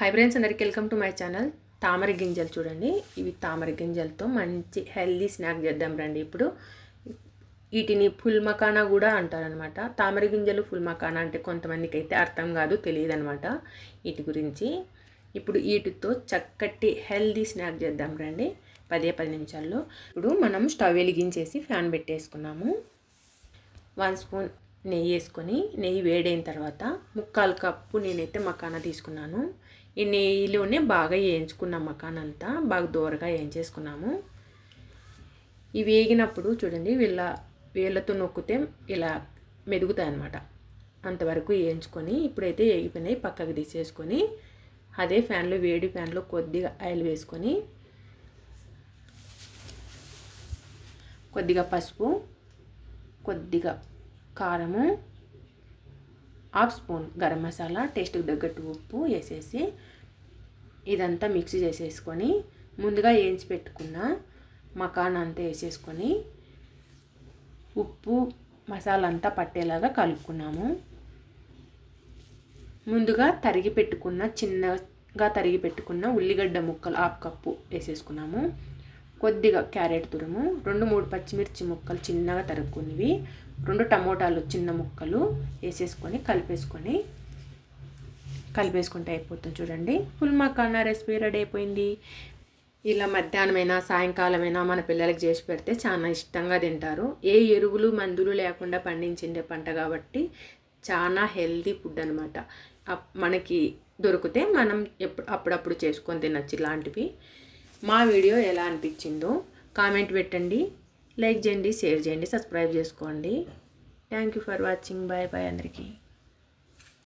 High friends అందరికి welcome to my channel తామర గింజలు చూడండి. ఇవి తామర గింజలతో మంచి హెల్దీ స్నాక్ చేద్దాం రండి ఇప్పుడు. వీటిని ఫుల్ మకానా కూడా అంటారనమాట తామర గింజలు ఫుల్ మకానా అంటే కొంతమందికి అయితే అర్థం కాదు తెలియదు అనమాట వీటి గురించి ఇప్పుడు వీటితో చక్కటి హెల్దీ స్నాక్ చేద్దాం రండి. పదే పది నిమిషాల్లో. ఇప్పుడు మనం స్టవ్ వెలిగించేసి ఫ్యాన్ పెట్టేసుకున్నాము. వన్ స్పూన్ నెయ్యి వేసుకొని నెయ్యి వేడైన తర్వాత ముక్కాలు కప్పు నేనైతే మకానా తీసుకున్నాను. ఈ నెయ్యిలోనే బాగా వేయించుకున్నాం మకానంతా అంతా బాగా దూరగా వేయించేసుకున్నాము. ఇవి వేగినప్పుడు చూడండి వీళ్ళ వేళ్ళతో నొక్కితే ఇలా మెదుగుతాయి అన్నమాట అంతవరకు వేయించుకొని ఇప్పుడైతే వేగిపోయినాయి పక్కకు తీసేసుకొని అదే ఫ్యాన్లో వేడి ఫ్యాన్లో కొద్దిగా ఆయిల్ వేసుకొని కొద్దిగా పసుపు కొద్దిగా కారము హాఫ్ స్పూన్ గరం మసాలా టేస్ట్కి తగ్గట్టు ఉప్పు వేసేసి ఇదంతా మిక్స్ చేసేసుకొని ముందుగా వేయించి పెట్టుకున్న మకాన్ అంతా వేసేసుకొని ఉప్పు మసాలా అంతా పట్టేలాగా కలుపుకున్నాము. ముందుగా తరిగి పెట్టుకున్న చిన్నగా తరిగి పెట్టుకున్న ఉల్లిగడ్డ ముక్కలు హాఫ్ కప్పు వేసేసుకున్నాము. కొద్దిగా క్యారెట్ తురుము రెండు మూడు పచ్చిమిర్చి ముక్కలు చిన్నగా తరుక్కున్నవి. రెండు టమోటాలు చిన్న ముక్కలు వేసేసుకొని కలిపేసుకొని కలిపేసుకుంటే అయిపోతుంది చూడండి. ఫుల్ మకానా రెసిపీ రెడీ అయిపోయింది. ఇలా మధ్యాహ్నమైనా సాయంకాలమైనా మన పిల్లలకి చేసి పెడితే చాలా ఇష్టంగా తింటారు. ఏ ఎరువులు మందులు లేకుండా పండించిండే పంట కాబట్టి చాలా హెల్తీ ఫుడ్ అనమాట మనకి దొరికితే మనం ఎప్పుడు అప్పుడప్పుడు చేసుకొని తినచ్చు ఇలాంటివి. మా వీడియో ఎలా అనిపించిందో కామెంట్ పెట్టండి. లైక్ చేయండి షేర్ చేయండి సబ్స్క్రైబ్ చేసుకోండి. Thank you for watching bye bye అందరికీ.